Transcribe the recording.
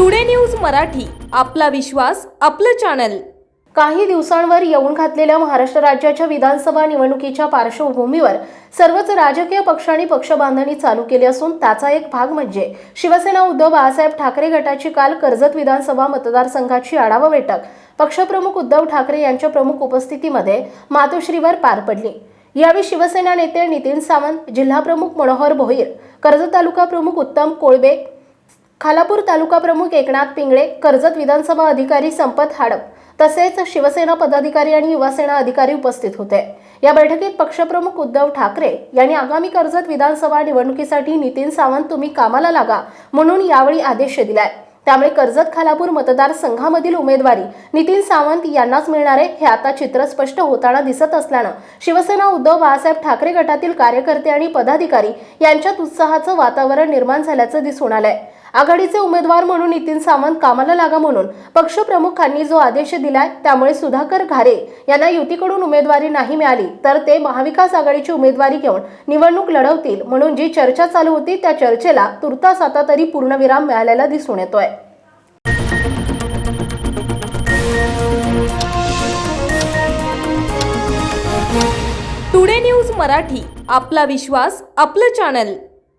Today news Marathi आपला विश्वास आपलं channel. काही दिवसांवर येऊन घातलेल्या महाराष्ट्र राज्याच्या विधानसभा निवडणुकीच्या पार्श्वभूमीवर सर्वच राजकीय पक्षांनी पक्षबांधणी चालू केली असून त्याचा एक भाग म्हणजे शिवसेना उद्धव बाळासाहेब ठाकरे गटाची काल कर्जत विधानसभा मतदारसंघाची आढावा बैठक. पक्षप्रमुख उद्धव ठाकरे यांच्या प्रमुख उपस्थितीमध्ये मातोश्रीवर पार पडली. यावेळी शिवसेना नेते नितीन सावंत जिल्हाप्रमुख मनोहर भोईर कर्जत तालुका प्रमुख उत्तम कोळबे खालापूर तालुका प्रमुख एकनाथ पिंगळे कर्जत विधानसभा अधिकारी संपत हाडप तसेच शिवसेना पदाधिकारी आणि युवासेना अधिकारी उपस्थित होते. या बैठकीत पक्षप्रमुख उद्धव ठाकरे यांनी आगामी कर्जत विधानसभा निवडणुकीसाठी नितीन सावंत तुम्ही कामाला लागा म्हणून यावेळी आदेश दिलाय. त्यामुळे कर्जत खालापूर मतदारसंघामधील उमेदवारी नितीन सावंत यांनाच मिळणार आहे हे आता चित्र स्पष्ट होताना दिसत असल्यानं शिवसेना उद्धव बाळासाहेब ठाकरे गटातील कार्यकर्ते आणि पदाधिकारी यांच्यात उत्साहाचं वातावरण निर्माण झाल्याचं दिसून आलंय. आघाडीचे उमेदवार म्हणून नितीन सावंत कामाला लागा म्हणून पक्षप्रमुखांनी जो आदेश दिलाय त्यामुळे सुधाकर घारे यांना युतीकडून उमेदवारी नाही मिळाली तर ते महाविकास आघाडीची उमेदवारी घेऊन निवडणूक लढवतील म्हणून जी चर्चा चालू होती त्या चर्चेला तुर्तास आता तरी पूर्णविराम मिळालेला दिसून येतोय. टुडे न्यूज मराठी आपला विश्वास आपलं चॅनल.